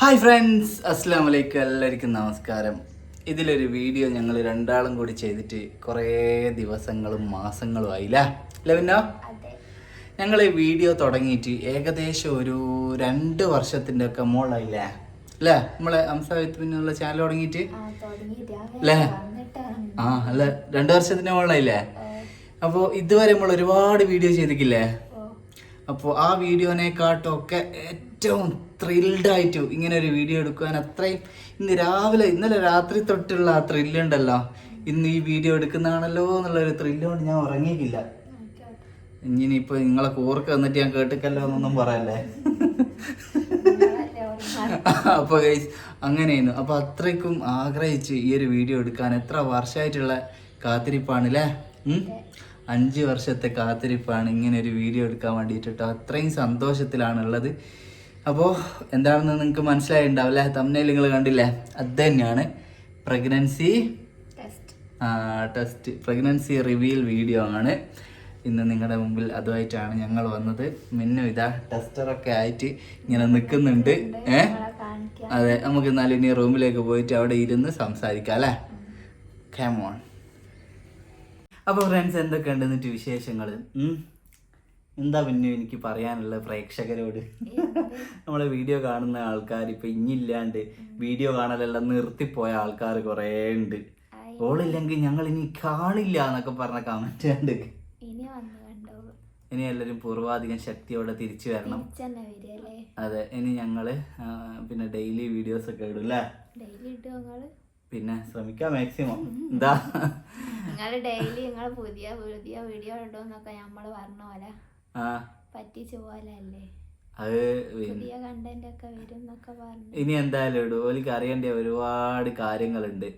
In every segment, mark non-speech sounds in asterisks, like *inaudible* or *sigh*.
Hi friends അസ്സാം വലൈക്കും എല്ലാവർക്കും നമസ്കാരം. ഇതിലൊരു വീഡിയോ ഞങ്ങൾ രണ്ടാളും കൂടി ചെയ്തിട്ട് കുറേ ദിവസങ്ങളും മാസങ്ങളും ആയില്ല? അല്ലേ പിന്നെ ഞങ്ങൾ ഈ വീഡിയോ തുടങ്ങിയിട്ട് ഏകദേശം ഒരു രണ്ട് വർഷത്തിന്റെ ഒക്കെ മോളായില്ലേ? അല്ലേ? നമ്മളെ അംസാവിത്ത് പിന്നുള്ള ചാനൽ തുടങ്ങിയിട്ട്? അല്ലേ? ആ അല്ല? രണ്ട് വർഷത്തിന്റെ മോളായില്ലേ? അപ്പോൾ ഇതുവരെ നമ്മൾ ഒരുപാട് വീഡിയോ ചെയ്തിട്ടില്ലേ? അപ്പോൾ ആ വീഡിയോനെക്കാട്ടൊക്കെ ഏറ്റവും ത്രിൽഡ് ആയിട്ട് ഇങ്ങനെ ഒരു വീഡിയോ എടുക്കുവാൻ അത്രയും ഇന്ന് രാവിലെ ഇന്നലെ രാത്രി തൊട്ടുള്ള ആ ത്രില്ലുണ്ടല്ലോ ഇന്ന് ഈ വീഡിയോ എടുക്കുന്നതാണല്ലോ എന്നുള്ള ഒരു ത്രില്ല് കൊണ്ട് ഞാൻ ഉറങ്ങിയിട്ടില്ല. ഇനിയിപ്പോൾ നിങ്ങളെ കൂർക്ക് വന്നിട്ട് ഞാൻ കേട്ടിക്കല്ലോ എന്നൊന്നും പറയല്ലേ? അപ്പോൾ അങ്ങനെയായിരുന്നു. അപ്പോൾ അത്രയ്ക്കും ആഗ്രഹിച്ച് ഈ ഒരു വീഡിയോ എടുക്കാൻ എത്ര വർഷമായിട്ടുള്ള കാത്തിരിപ്പാണ് അല്ലേ ഉം? അഞ്ച് വർഷത്തെ കാത്തിരിപ്പാണ് ഇങ്ങനെ ഒരു വീഡിയോ എടുക്കാൻ വേണ്ടിയിട്ട് കേട്ടോ. അത്രയും സന്തോഷത്തിലാണ് ഉള്ളത് അപ്പോൾ എന്താണെന്ന് നിങ്ങൾക്ക് മനസ്സിലായിട്ടുണ്ടാവില്ല. തമ്മിൽ നിങ്ങൾ കണ്ടില്ലേ? അത് തന്നെയാണ്. Pregnancy test pregnancy reveal video ആണ്. ഇന്ന് നിങ്ങളുടെ മുമ്പിൽ അതുമായിട്ടാണ് ഞങ്ങൾ വന്നത്. മിന്നു ഇതാ ടെസ്റ്ററൊക്കെ ആയിട്ട് ഇങ്ങനെ നിൽക്കുന്നുണ്ട്. ഏ? അതെ നമുക്ക് എന്നാൽ ഇനി റൂമിലേക്ക് പോയിട്ട് അവിടെ ഇരുന്ന് സംസാരിക്കാം അല്ലേ? കേമോൺ അപ്പോൾ ഫ്രണ്ട്സ് എന്തൊക്കെയുണ്ട് എന്നിട്ട് വിശേഷങ്ങൾ എന്താ പിന്നെ എനിക്ക് പറയാനുള്ള പ്രേക്ഷകരോട്? നമ്മളെ വീഡിയോ കാണുന്ന ആൾക്കാർ ഇപ്പൊ ഇനിയില്ലാണ്ട് വീഡിയോ കാണലെല്ലാം നിർത്തിപ്പോയ ആൾക്കാർ കുറേ ഉണ്ട്. ഓളില്ലെങ്കിൽ ഞങ്ങൾ ഇനി കാണില്ല എന്നൊക്കെ പറഞ്ഞ കമന്റ് ഉണ്ട് ഇനി എല്ലാരും എല്ലാവരും പൂർവാധികം ശക്തിയോടെ തിരിച്ചു വരണം. അതെ ഇനി ഞങ്ങൾ പിന്നെ ഡെയിലി വീഡിയോസ് ഒക്കെ ഇടും അല്ലേ? പിന്നെ ശ്രമിക്കാം മാക്സിമം എന്താ? നിങ്ങൾ ഡെയിലി നിങ്ങൾ പുതിയ പുതിയ വീഡിയോ ഇടുമെന്നൊക്കെ നമ്മൾ പറഞ്ഞ പോലെ. പറ്റിച്ച അത് ഇനി എന്തായാലും ഇടും. ഓലിക്ക് അറിയേണ്ട ഒരുപാട് കാര്യങ്ങളുണ്ട്.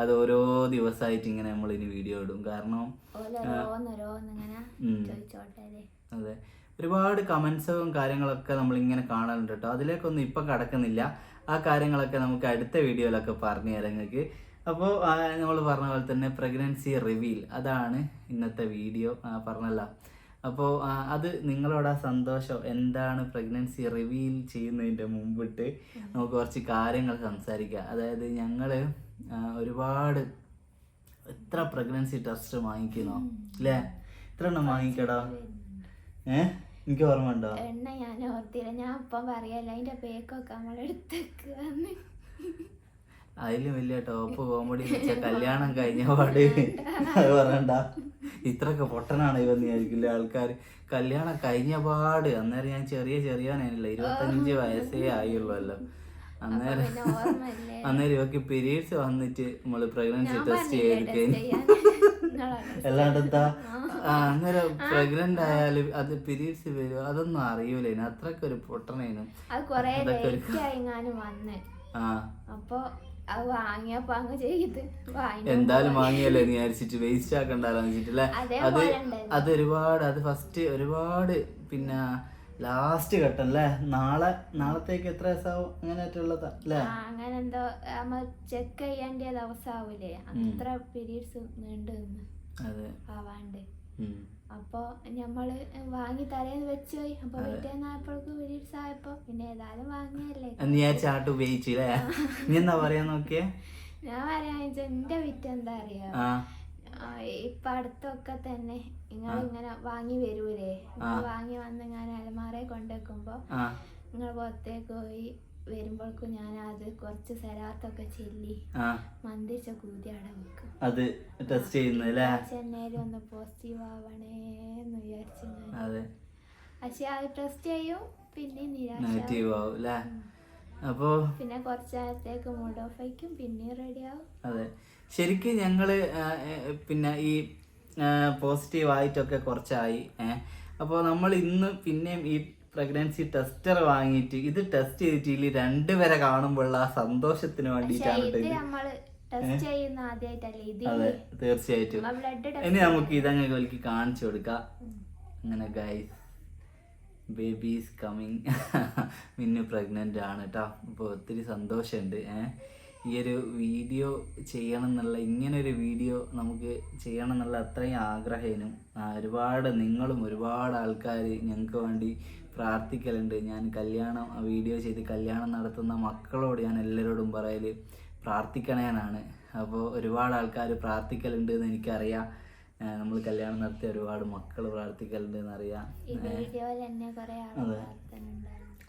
അത് ഓരോ ദിവസമായിട്ട് ഇങ്ങനെ നമ്മൾ ഇനി വീഡിയോ ഇടും. കാരണം അതെ. ഒരുപാട് കമന്റ്സും കാര്യങ്ങളൊക്കെ നമ്മൾ ഇങ്ങനെ കാണാറുണ്ട് കേട്ടോ അതിലേക്കൊന്നും ഇപ്പം കടക്കുന്നില്ല. ആ കാര്യങ്ങളൊക്കെ നമുക്ക് അടുത്ത വീഡിയോയിലൊക്കെ പറഞ്ഞു തരാം നിങ്ങൾക്ക് അപ്പോൾ നമ്മൾ പറഞ്ഞ പോലെ തന്നെ പ്രഗ്നൻസി റിവീൽ അതാണ് ഇന്നത്തെ വീഡിയോ പറഞ്ഞല്ല. അപ്പോൾ അത് നിങ്ങളോട് ആ സന്തോഷം. എന്താണ് പ്രഗ്നൻസി റിവീൽ ചെയ്യുന്നതിന്റെ മുമ്പിട്ട് നമുക്ക് കുറച്ച് കാര്യങ്ങൾ സംസാരിക്കാം. അതായത് ഞങ്ങൾ ഒരുപാട് എത്ര പ്രഗ്നൻസി ടെസ്റ്റ് വാങ്ങിക്കുന്നോ? അല്ലേ എത്ര എണ്ണം വാങ്ങിക്കടാ? ഏ? എനിക്ക് ഓർമ്മ ഉണ്ടോ? എണ്ണ ഞാൻ ഓർത്തില്ല. ഞാൻ അപ്പം പറയല്ല അതിന്റെ പേക്കൊക്കെ നമ്മളെടുത്തേക്ക് വന്ന് അതിലും വലിയ ടോപ്പ് കോമഡി *laughs* കല്യാണം കഴിഞ്ഞ പാട്. അത് പറയണ്ട. ഇത്രയൊക്കെ പൊട്ടനാണ് ഇവന്ന് വിചാരിക്കില്ല ആൾക്കാർ കല്യാണം കഴിഞ്ഞ പാട്. അന്നേരം ഞാൻ ചെറിയ ചെറിയവനല്ല ഇരുപത്തഞ്ച് വയസ്സേ ആയുള്ളല്ലോ. അന്നേരം അന്നേരം ഇവക്ക് പീരീഡ്സ് വന്നിട്ട് നമ്മൾ പ്രഗ്നൻസി ടെസ്റ്റ് ചെയ്തിരിക്കും അല്ലാണ്ട് എന്താ അന്നേരം പ്രഗ്നന്റ് ആയാലും അത് പിരീഡ്സ് വരും അതൊന്നും അറിയൂലേനു അത്രക്കൊരു പൊട്ടണേനും അതൊക്കെ ഒരു- ആ. അപ്പൊ അത് വാങ്ങിയപ്പോ അങ്ങ് ചെയ്ത്. വാങ്ങി എന്തായാലും വാങ്ങിയല്ലേ എന്ന് വിചാരിച്ചിട്ട് വേസ്റ്റ് ആക്കണ്ടല്ലോ വെച്ചിട്ടില്ല? അത്. അത് ഒരുപാട് അത് ഫസ്റ്റ് ഒരുപാട് പിന്നെ ലാസ്റ്റ് ഘട്ടം അല്ലേ? നാളെ നാളത്തേക്ക് എത്ര ദിവസമാവും അങ്ങനെയായിട്ടുള്ളതാ അല്ലേ? അങ്ങനെ എന്തോ നമ്മൾ ചെക്ക് ചെയ്യേണ്ട ദിവസം ആവൂലേ അത്ര പീരീഡ്സ് നീണ്ടു അതെ. ആവാണ്ട്. അപ്പൊ ഞമ്മൾ വാങ്ങി തലേന്ന് വെച്ച് പോയി. അപ്പൊ പിറ്റേന്നായപ്പോഴേക്ക് പീരീഡ്സ് ആയപ്പോ പിന്നെ ഏതായാലും വാങ്ങിയല്ലേ. നീ ആ ചാട്ട് ഉപയോഗിച്ചില്ലേ നീ എന്താ പറയാ നോക്കിയേ? ഞാൻ പറയാന്ന് എന്റെ വിറ്റ് എന്താ അറിയാ? ഇപ്പൊ അടുത്തൊക്കെ തന്നെ നിങ്ങൾ ഇങ്ങനെ വാങ്ങി വരൂലേ. വാങ്ങി വന്ന് ഞാൻ അലമാറയെ കൊണ്ടുവെക്കുമ്പോ നിങ്ങൾ പുറത്തേക്ക് പോയി വരുമ്പോഴേക്കും ഞാൻ അത് കുറച്ച് സലാത്തൊക്കെ ചെല്ലി മന്ദിച്ച കൂതി അവിടെ വെക്കും. അത് ടെസ്റ്റ് ചെയ്യുന്നത് അല്ലേ? ചെന്നൈയിൽ ഒന്ന് പോസിറ്റീവ് ആവണേന്ന് വിചാരിച്ചു അതെ. പക്ഷെ അത് ടെസ്റ്റ് ചെയ്യും പിന്നെ നെഗറ്റീവ് ആവും. അല്ലേ? അപ്പോ പിന്നെ കുറച്ച് നേരത്തേക്ക് മൂഡ് ഓഫ് ആയിക്കും പിന്നെ റെഡി ആവും. അതെ. ശരിക്കും ഞങ്ങൾ പിന്നെ ഈ പോസിറ്റീവ് ആയിട്ടൊക്കെ കുറച്ചായി ഏഹ് അപ്പോൾ നമ്മൾ ഇന്ന് പിന്നെയും ഈ പ്രഗ്നൻസി ടെസ്റ്റർ വാങ്ങിയിട്ട് ഇത് ടെസ്റ്റ് ചെയ്തിട്ടില്ല രണ്ടുപേരെ കാണുമ്പോഴുള്ള ആ സന്തോഷത്തിന് വേണ്ടിട്ടാണ് വേണ്ടിയിട്ടാണ് അതെ തീർച്ചയായിട്ടും. ഇനി നമുക്ക് ഇതങ്ങ് വലിക്ക് കാണിച്ചു കൊടുക്കാം. അങ്ങനെ guys babies coming Minnu pregnant ആണ് കേട്ടോ അപ്പോൾ ഒത്തിരി സന്തോഷമുണ്ട് ഏഹ് ഈ ഒരു വീഡിയോ ചെയ്യണം എന്നുള്ള ഇങ്ങനൊരു വീഡിയോ നമുക്ക് ചെയ്യണം എന്നുള്ള അത്രയും ആഗ്രഹേനും ഒരുപാട് നിങ്ങളും ഒരുപാട് ആൾക്കാർ ഞങ്ങൾക്ക് വേണ്ടി പ്രാർത്ഥിക്കലുണ്ട്. ഞാൻ കല്യാണം വീഡിയോ ചെയ്ത് കല്യാണം നടത്തുന്ന മക്കളോട് ഞാൻ എല്ലാവരോടും പറയൽ പ്രാർത്ഥിക്കണേനാണ് അപ്പോൾ ഒരുപാട് ആൾക്കാർ പ്രാർത്ഥിക്കലുണ്ട് എന്ന് എനിക്കറിയാം. നമ്മൾ കല്യാണം നടത്തിയ ഒരുപാട് മക്കൾ പ്രാർത്ഥിക്കലുണ്ട് എന്നറിയാം. ഉണ്ടായിരുന്നു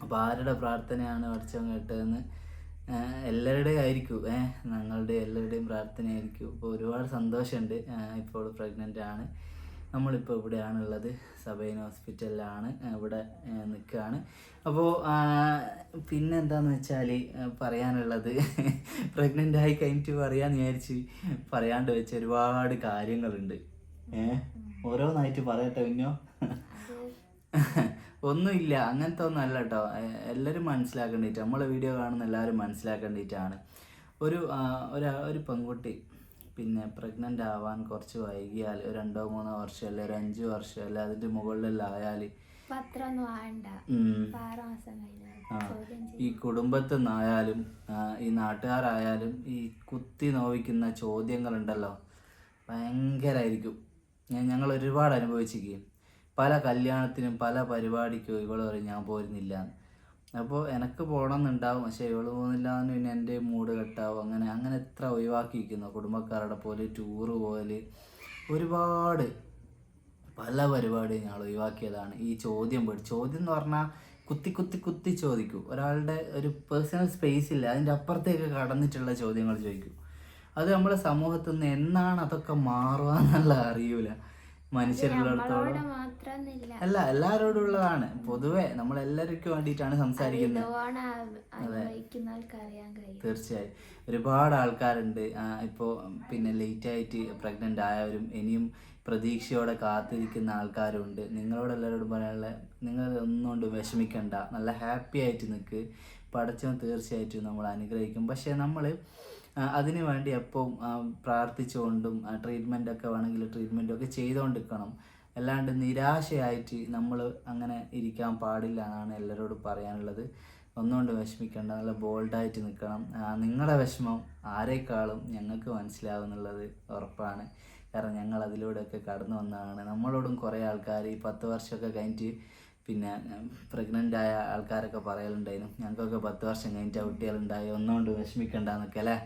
അപ്പോൾ ആരുടെ പ്രാർത്ഥനയാണ് പഠിച്ചവൻ കേട്ടതെന്ന് എല്ലാവരുടെയും ആയിരിക്കും. ഏഹ് ഞങ്ങളുടെ എല്ലാവരുടെയും പ്രാർത്ഥനയായിരിക്കും. ഇപ്പോൾ ഒരുപാട് സന്തോഷമുണ്ട്. ഇപ്പോൾ പ്രഗ്നന്റ് ആണ്. നമ്മളിപ്പോൾ ഇവിടെയാണുള്ളത്. സബൈൻ ഹോസ്പിറ്റലിലാണ് ഇവിടെ നിൽക്കുകയാണ് അപ്പോൾ പിന്നെന്താന്ന് വെച്ചാൽ പറയാനുള്ളത് പ്രഗ്നന്റ് ആയി കഴിഞ്ഞിട്ട് പറയാൻ വിചാരിച്ച് പറയാണ്ട് വെച്ച ഒരുപാട് കാര്യങ്ങളുണ്ട്. ഏഹ് ഓരോന്നായിട്ട് പറയട്ടെ പിന്നോ ഒന്നുമില്ല അങ്ങനത്തെ ഒന്നല്ല കേട്ടോ എല്ലാവരും മനസ്സിലാക്കേണ്ടിട്ട് നമ്മളെ വീഡിയോ കാണുന്ന എല്ലാവരും മനസ്സിലാക്കേണ്ടിയിട്ടാണ് ഒരു ഒരു പെൺകുട്ടി പിന്നെ പ്രഗ്നന്റ് ആവാൻ കുറച്ച് വൈകിയാൽ ഒരു രണ്ടോ മൂന്നോ വർഷം അല്ലെ ഒരു അഞ്ച് വർഷം അല്ലെ അതിന്റെ മുകളിലെല്ലാം ആയാൽ ഈ കുടുംബത്തിൽ നിന്നായാലും ഈ നാട്ടുകാരായാലും ഈ കുത്തി നോവിക്കുന്ന ചോദ്യങ്ങളുണ്ടല്ലോ ഭയങ്കരമായിരിക്കും ഞാൻ ഞങ്ങൾ ഒരുപാട് അനുഭവിച്ചിരിക്കും പല കല്യാണത്തിനും പല പരിപാടിക്കും ഇവളെ പറയും ഞാൻ പോരുന്നില്ല അപ്പോൾ എനക്ക് പോകണമെന്നുണ്ടാവും പക്ഷെ ഇവൾ പോകുന്നില്ല എന്ന് പിന്നെ എന്റെ മൂഡ് കെട്ടാവും. അങ്ങനെ അങ്ങനെ എത്ര ഒഴിവാക്കിയിരിക്കുന്നു. കുടുംബക്കാരുടെ പോലെ ടൂറ് പോകൽ ഒരുപാട് പല പരിപാടിയും ഞങ്ങൾ ഒഴിവാക്കിയതാണ്. ഈ ചോദ്യം പേടി. ചോദ്യം എന്ന് പറഞ്ഞാൽ കുത്തി കുത്തി കുത്തി ചോദിക്കും. ഒരാളുടെ ഒരു പേഴ്സണൽ സ്പേസ് ഇല്ല. അതിന്റെ അപ്പുറത്തേക്ക് കടന്നിട്ടുള്ള ചോദ്യങ്ങൾ ചോദിക്കും. അത് നമ്മളെ സമൂഹത്തിൽ നിന്ന് എന്നാണ് അതൊക്കെ മാറുക എന്നുള്ള അറിയൂല. മനുഷ്യരുള്ളിടത്തോളം. അല്ല എല്ലാരോടും ഉള്ളതാണ് പൊതുവെ നമ്മൾ എല്ലാവർക്കും വേണ്ടിയിട്ടാണ് സംസാരിക്കുന്നത് തീർച്ചയായും. ഒരുപാട് ആൾക്കാരുണ്ട്. ഇപ്പോൾ പിന്നെ ലേറ്റ് ആയിട്ട് പ്രഗ്നന്റ് ആയവരും ഇനിയും പ്രതീക്ഷയോടെ കാത്തിരിക്കുന്ന ആൾക്കാരും ഉണ്ട് നിങ്ങളോട് എല്ലാവരോടും പറയാനുള്ള നിങ്ങൾ ഒന്നുകൊണ്ടും വിഷമിക്കണ്ട. നല്ല ഹാപ്പി ആയിട്ട് നിൽക്ക് പഠിച്ചവൻ തീർച്ചയായിട്ടും നമ്മൾ അനുഗ്രഹിക്കും. പക്ഷേ നമ്മൾ അതിന് വേണ്ടി എപ്പോഴും പ്രാർത്ഥിച്ചുകൊണ്ടും ട്രീറ്റ്മെന്റ് ഒക്കെ വേണമെങ്കിൽ ട്രീറ്റ്മെന്റ് ഒക്കെ ചെയ്തുകൊണ്ടിരിക്കണം. അല്ലാണ്ട് നിരാശയായിട്ട് നമ്മൾ അങ്ങനെ ഇരിക്കാൻ പാടില്ല എന്നാണ് എല്ലാവരോടും പറയാനുള്ളത്. ഒന്നുകൊണ്ട് വിഷമിക്കേണ്ട നല്ല ബോൾഡായിട്ട് നിൽക്കണം. നിങ്ങളുടെ വിഷമം ആരേക്കാളും ഞങ്ങൾക്ക് മനസ്സിലാവുന്നുള്ളത് ഉറപ്പാണ്. കാരണം ഞങ്ങൾ അതിലൂടെയൊക്കെ കടന്നു വന്നതാണ്. നമ്മളോടും കുറേ ആൾക്കാർ ഈ പത്ത് വർഷമൊക്കെ കഴിഞ്ഞിട്ട് പിന്നെ പ്രഗ്നന്റ് ആയ ആൾക്കാരൊക്കെ പറയലുണ്ടായിരുന്നു. ഞങ്ങൾക്കൊക്കെ പത്ത് വർഷം കഴിഞ്ഞിട്ട് കുട്ടികളുണ്ടായി. ഒന്നുകൊണ്ട് വിഷമിക്കണ്ടെന്നൊക്കെ അല്ലേ?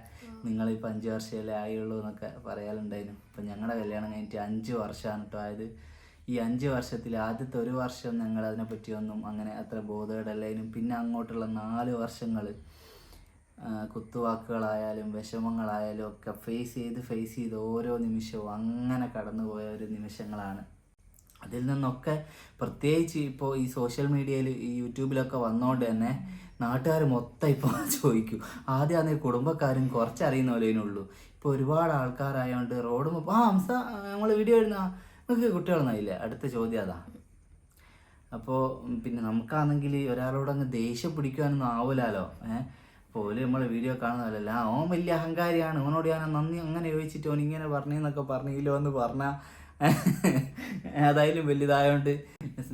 നിങ്ങളിപ്പോൾ അഞ്ച് വർഷമല്ലേ ആയുള്ളൂ എന്നൊക്കെ പറയാറുണ്ടായിരുന്നു. അപ്പം ഞങ്ങളുടെ കല്യാണം കഴിഞ്ഞിട്ട് അഞ്ച് വർഷമാണ് കേട്ടോ. ആയത് ഈ അഞ്ച് വർഷത്തിൽ ആദ്യത്തെ ഒരു വർഷം ഞങ്ങൾ അതിനെപ്പറ്റിയൊന്നും അങ്ങനെ അത്ര ബോധേടല്ലേനും. പിന്നെ അങ്ങോട്ടുള്ള നാല് വർഷങ്ങൾ കുത്തുവാക്കുകളായാലും വിഷമങ്ങളായാലും ഒക്കെ ഫേസ് ചെയ്ത് ഫേസ് ചെയ്ത് ഓരോ നിമിഷവും അങ്ങനെ കടന്നുപോയ ഒരു നിമിഷങ്ങളാണ്. അതിൽ നിന്നൊക്കെ പ്രത്യേകിച്ച് ഇപ്പോൾ ഈ സോഷ്യൽ മീഡിയയിൽ ഈ യൂട്യൂബിലൊക്കെ വന്നുകൊണ്ട് തന്നെ നാട്ടുകാർ മൊത്തം ഇപ്പോൾ *laughs* ചോദിക്കും. ആദ്യം അന്നേ കുടുംബക്കാരും കുറച്ചറിയുന്ന പോലെയുള്ളൂ ഇപ്പോൾ ഒരുപാട് ആൾക്കാരായതുകൊണ്ട് റോഡ് ആ ഹംസ നമ്മൾ വീഡിയോ ഇടുന്ന നിങ്ങൾക്ക് കുട്ടികളൊന്നുമില്ല അടുത്ത ചോദ്യം അതാ. അപ്പോൾ പിന്നെ നമുക്കാണെങ്കിൽ ഒരാളോട് അങ്ങ് ദേഷ്യം പിടിക്കുവാനൊന്നും ആവില്ലല്ലോ ഏഹ് അപ്പോൾ നമ്മൾ വീഡിയോ കാണുന്നതല്ല? ഓൻ വലിയ അഹങ്കാരിയാണ്. ഓനോട് ഞാൻ നന്ദി അങ്ങനെ ചോദിച്ചിട്ട് ഓൻ ഇങ്ങനെ പറഞ്ഞെന്നൊക്കെ പറഞ്ഞില്ലോ എന്ന് പറഞ്ഞാൽ അതായാലും വലുതായോണ്ട്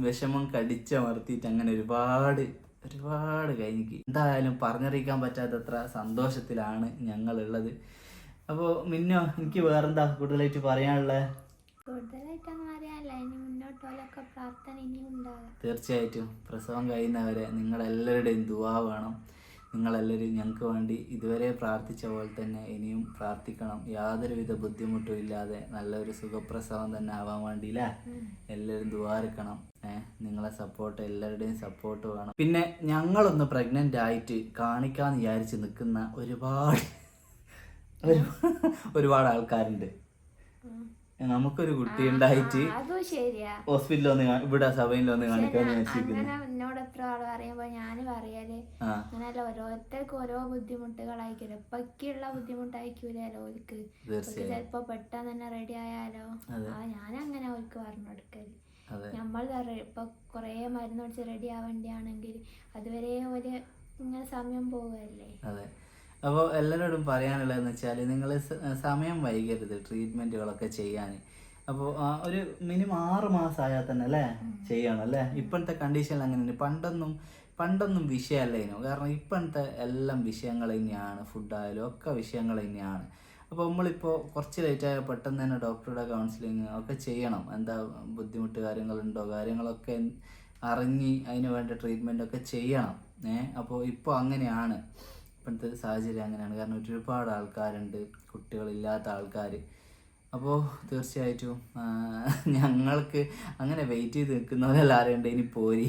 വിഷമം കടിച്ചമർത്തിയിട്ട് അങ്ങനെ ഒരുപാട് ഒരുപാട് കഴിഞ്ഞിക്ക് എന്തായാലും പറഞ്ഞറിയിക്കാൻ പറ്റാത്തത്ര സന്തോഷത്തിലാണ് ഞങ്ങളുള്ളത്. അപ്പോൾ മിന്നോ എനിക്ക് വേറെന്താ കൂടുതലായിട്ട് പറയാനുള്ളത് തീർച്ചയായിട്ടും. പ്രസവം കഴിയുന്നവരെ നിങ്ങളെല്ലാവരുടെയും ദുവാ വേണം. നിങ്ങളെല്ലാവരും ഞങ്ങൾക്ക് വേണ്ടി ഇതുവരെ പ്രാർത്ഥിച്ച പോലെ തന്നെ ഇനിയും പ്രാർത്ഥിക്കണം. യാതൊരുവിധ ബുദ്ധിമുട്ടും ഇല്ലാതെ നല്ലൊരു സുഖപ്രസവം തന്നെ ആവാൻ വേണ്ടിയില്ലേ? എല്ലാവരും ദുവാരിക്കണം ഏഹ് നിങ്ങളെ സപ്പോർട്ട് എല്ലാവരുടെയും സപ്പോർട്ട് വേണം. പിന്നെ ഞങ്ങളൊന്ന് പ്രഗ്നന്റ് ആയിട്ട് കാണിക്കാന്ന് വിചാരിച്ച് നിൽക്കുന്ന ഒരുപാട് ഒരുപാട് ആൾക്കാരുണ്ട്. നമുക്കൊരു കുട്ടി ഉണ്ടായിട്ട് അതും ശരിയാ. ഹോസ്പിറ്റലിൽ വന്ന് കാ- ഇവിടെ സഭയിൽ വന്ന് കാണിക്കാൻ വിചാരിച്ചിരിക്കുന്നു അങ്ങനെ എന്നോട് എത്ര ആൾ പറയുമ്പോ ഞാൻ പറയൽ ആ. അങ്ങനല്ല ഓരോരുത്തർക്ക് ഓരോ ബുദ്ധിമുട്ടുകളായിരിക്കും. ഇപ്പൊക്കെയുള്ള ബുദ്ധിമുട്ടായിരിക്കൂലോ ഓർക്ക് തീർച്ചയായും. ചിലപ്പോ പെട്ടെന്ന് തന്നെ റെഡി ആയാലോ? അതെ. ആ ഞാൻ അങ്ങനെ അവർക്ക് പറഞ്ഞു കൊടുക്കൽ അതെ നമ്മൾ ഇപ്പൊ കൊറേ മരുന്ന് കുടിച്ച് റെഡി ആവേണ്ടിയാണെങ്കിൽ അതുവരെ ഒരു ഇങ്ങനെ സമയം പോവല്ലേ? അതെ. അപ്പോൾ എല്ലാവരോടും പറയാനുള്ളതെന്ന് വെച്ചാൽ നിങ്ങൾ സമയം വൈകരുത് ട്രീറ്റ്മെന്റുകളൊക്കെ ചെയ്യാൻ. അപ്പോൾ ഒരു മിനിമം ആറ് മാസമായാൽ തന്നെ അല്ലേ? ചെയ്യണം അല്ലേ? ഇപ്പോഴത്തെ കണ്ടീഷനിൽ അങ്ങനെയാണ് പണ്ടൊന്നും പണ്ടൊന്നും വിഷയമല്ലേനു കാരണം ഇപ്പോഴത്തെ എല്ലാം വിഷയങ്ങൾ തന്നെയാണ്. ഫുഡായാലും ഒക്കെ വിഷയങ്ങൾ തന്നെയാണ്. അപ്പോൾ നമ്മളിപ്പോൾ കുറച്ച് ലേറ്റായ പെട്ടെന്ന് തന്നെ ഡോക്ടറുടെ കൗൺസിലിങ് ഒക്കെ ചെയ്യണം. എന്താ ബുദ്ധിമുട്ട് കാര്യങ്ങളുണ്ടോ? കാര്യങ്ങളൊക്കെ അറിഞ്ഞ് അതിന് വേണ്ട ട്രീറ്റ്മെന്റ് ഒക്കെ ചെയ്യണം. ഏഹ് അപ്പോൾ ഇപ്പോൾ അങ്ങനെയാണ്. ഇപ്പോഴത്തെ സാഹചര്യം അങ്ങനെയാണ്. കാരണം ഒരുപാട് ആൾക്കാരുണ്ട് കുട്ടികളില്ലാത്ത ആൾക്കാർ അപ്പോൾ തീർച്ചയായിട്ടും ഞങ്ങൾക്ക് അങ്ങനെ വെയിറ്റ് ചെയ്ത് നിൽക്കുന്നവരെല്ലാവരും ഉണ്ട്. ഇനി പോരി.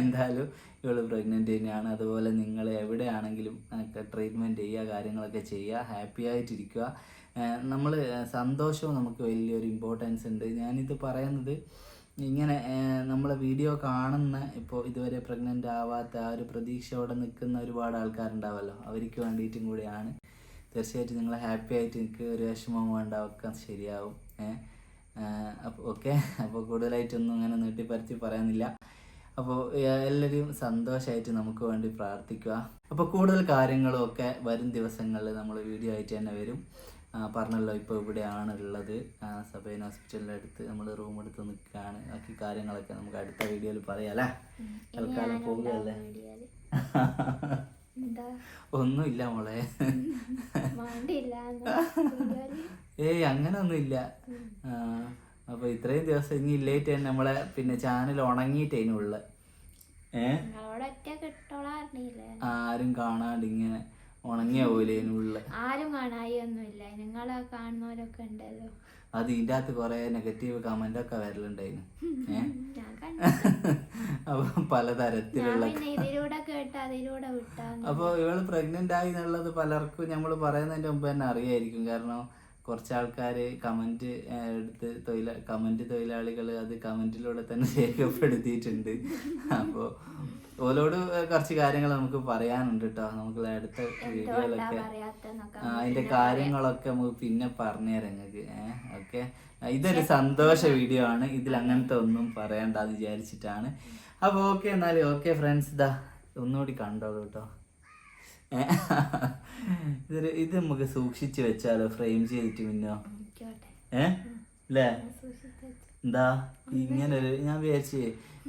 എന്തായാലും ഇവൾ പ്രഗ്നന്റ് തന്നെയാണ്. അതുപോലെ നിങ്ങൾ എവിടെയാണെങ്കിലും ട്രീറ്റ്മെന്റ് ചെയ്യുക കാര്യങ്ങളൊക്കെ ചെയ്യുക ഹാപ്പി ആയിട്ടിരിക്കുക. നമ്മൾ സന്തോഷവും നമുക്ക് വലിയൊരു ഇമ്പോർട്ടൻസ് ഉണ്ട്. ഞാനിത് പറയുന്നത് ഇങ്ങനെ നമ്മളെ വീഡിയോ കാണുന്ന ഇപ്പോൾ ഇതുവരെ പ്രഗ്നന്റ് ആവാത്ത ആ ഒരു പ്രതീക്ഷയോടെ നിൽക്കുന്ന ഒരുപാട് ആൾക്കാരുണ്ടാവല്ലോ. അവർക്ക് വേണ്ടിയിട്ടും കൂടിയാണ്. തീർച്ചയായിട്ടും നിങ്ങൾ ഹാപ്പി ആയിട്ട് നിൽക്കുക ഒരു വിഷമം വേണ്ട ഒക്കെ ശരിയാവും അപ്പോൾ ഓക്കെ. അപ്പോൾ കൂടുതലായിട്ടൊന്നും അങ്ങനെ നീട്ടിപ്പരത്തി പറയുന്നില്ല അപ്പോൾ എല്ലാവരും സന്തോഷമായിട്ട് നമുക്ക് വേണ്ടി പ്രാർത്ഥിക്കുക. അപ്പോൾ കൂടുതൽ കാര്യങ്ങളും ഒക്കെ വരും ദിവസങ്ങളിൽ നമ്മൾ വീഡിയോ ആയിട്ട് തന്നെ വരും. പറഞ്ഞല്ലോ ഇപ്പോൾ ഇവിടെയാണ് ഉള്ളത് സബൈൻ ഹോസ്പിറ്റലിന്റെ അടുത്ത് നമ്മൾ റൂം എടുത്ത് നിൽക്കുകയാണ് ബാക്കി കാര്യങ്ങളൊക്കെ നമുക്ക് അടുത്ത വീഡിയോയിൽ പറയാം അല്ലേ? തൽക്കാലം പോകുകയല്ലേ *laughs* ഒന്നുമില്ല മോളെ. *laughs* ഏയ് അങ്ങനൊന്നുമില്ല. അപ്പോൾ അപ്പൊ ഇത്രയും ദിവസം ഇനി ഇല്ലേറ്റ് തന്നെ നമ്മളെ പിന്നെ ചാനൽ ഉണങ്ങിയിട്ടേനുള്ള ഏ? നിങ്ങളോട് ഒറ്റ കിട്ടോളാറില്ലേ ആരും കാണാണ്ട് ഇങ്ങനെ ഉണങ്ങിയ പോലെ ഉള്ള ആരും കാണായി ഒന്നുമില്ല. നിങ്ങളെ കാണുന്നവരൊക്കെ ഉണ്ടല്ലോ. അത് ഇതിന്റെ അകത്ത് കുറെ നെഗറ്റീവ് കമന്റ് ഒക്കെ വരലുണ്ടായിരുന്നു. അപ്പൊ പലതരത്തിലുള്ള അപ്പൊ ഇവൾ പ്രഗ്നന്റ് ആയി എന്നുള്ളത് പലർക്കും നമ്മൾ പറയുന്നതിന്റെ മുമ്പ് തന്നെ അറിയായിരിക്കും. കാരണം കുറച്ച് ആൾക്കാർ കമന്റ് എടുത്ത് തൊഴിലാ കമന്റ് തൊഴിലാളികൾ അത് കമന്റിലൂടെ തന്നെ രേഖപ്പെടുത്തിയിട്ടുണ്ട്. അപ്പോൾ ഓലോട് കുറച്ച് കാര്യങ്ങൾ നമുക്ക് പറയാനുണ്ട് കേട്ടോ നമുക്ക് അടുത്ത വീഡിയോയിലൊക്കെ അതിന്റെ കാര്യങ്ങളൊക്കെ നമുക്ക് പിന്നെ പറഞ്ഞുതരാം നിങ്ങൾക്ക് ഏഹ് ഓക്കെ. ഇതൊരു സന്തോഷ വീഡിയോ ആണ്. ഇതിൽ അങ്ങനത്തെ ഒന്നും പറയണ്ടെന്ന് വിചാരിച്ചിട്ടാണ്. അപ്പൊ ഓക്കെ എന്നാലും ഓക്കെ ഫ്രണ്ട്സ്. ഇതാ ഒന്നുകൂടി കണ്ടോ കേട്ടോ? ഇതൊരു ഇത് നമുക്ക് സൂക്ഷിച്ചു വെച്ചാലോ? ഫ്രെയിം ചെയ്തിട്ട് പിന്നോ? ഏഹ് ഏ അല്ലേ. എന്താ ഇങ്ങനെ ഒരു ഞാൻ വിചാരിച്ചേ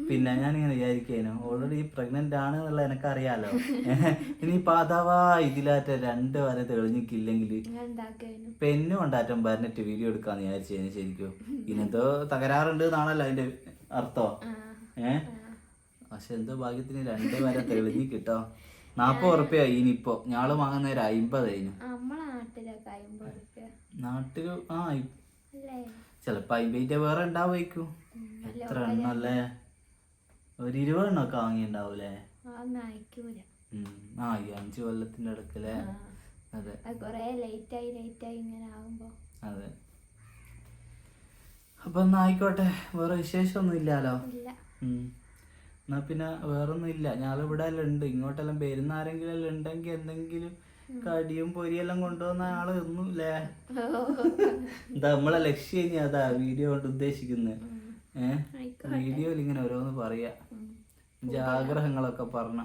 പിന്നെ ഞാൻ ഇങ്ങനെ വിചാരിക്കേനു ഓൾറെഡി പ്രഗ്നന്റ് ആണ് എന്നുള്ള എനിക്കറിയാലോ. ഇനിയിപ്പോ അഥവാ ഇതിലാറ്റ രണ്ട് വരെ തെളിഞ്ഞിക്കില്ലെങ്കിൽ പെന്നും കൊണ്ടാറ്റം പറഞ്ഞിട്ട് വീഡിയോ എടുക്കാന്ന് വിചാരിച്ചേന് ശരിക്കും. ഇനെന്തോ തകരാറുണ്ട് എന്നാണല്ലോ അതിന്റെ അർത്ഥം. ഏ? പക്ഷെ എന്തോ ഭാഗ്യത്തിന് രണ്ട് വരെ തെളിഞ്ഞ് കിട്ടോ നാപ്പത് ഉറുപ്പ്യ ഇനിയിപ്പോ. ഞാൾ വാങ്ങുന്നേരം അയിമ്പത് കഴിഞ്ഞു നാട്ടിൽ ആ ചെലപ്പോ അയിമ്പേറ്റ വേറെ ഉണ്ടാവുമായിരിക്കും എത്ര എണ്ണം അല്ലേ ഒരു ഇരുപത് എണ്ണമൊക്കെ വാങ്ങിണ്ടാവൂലേ. ആ ഈ അഞ്ചു കൊല്ലത്തിന്റെ അടുക്കല്ലേ? ആ. അതെ. അത് അപ്പൊ എന്നാ ആയിക്കോട്ടെ വേറെ വിശേഷമൊന്നും ഇല്ലാലോ. എന്നാ പിന്നെ വേറൊന്നും ഇല്ല. ഇവിടെ എല്ലാം ഉണ്ട്. ഇങ്ങോട്ടെല്ലാം വരുന്ന ആരെങ്കിലും എല്ലാം ഉണ്ടെങ്കിൽ എന്തെങ്കിലും കടിയും പൊരിയെല്ലാം കൊണ്ടുവന്ന ആൾ ഒന്നുമില്ലേ എന്താ *laughs* നമ്മളെ ലക്ഷ്യം ഇനി അതാ വീഡിയോ കൊണ്ട് ഉദ്ദേശിക്കുന്നത് ഏഹ് വീഡിയോയിൽ ഇങ്ങനെ ഓരോന്ന് പറയാ. ജാഗ്രഹങ്ങളൊക്കെ പറഞ്ഞ.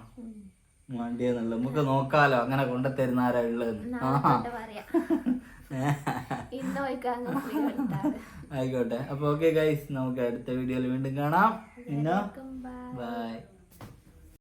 വേണ്ടിയെന്നുള്ള നമുക്ക് നോക്കാലോ അങ്ങനെ കൊണ്ടുതരുന്ന ആരാ എടുത്താൽ ആയിക്കോട്ടെ. അപ്പൊ ഓക്കെ ഗൈസ് നമുക്ക് അടുത്ത വീഡിയോയിൽ വീണ്ടും കാണാം. ബൈ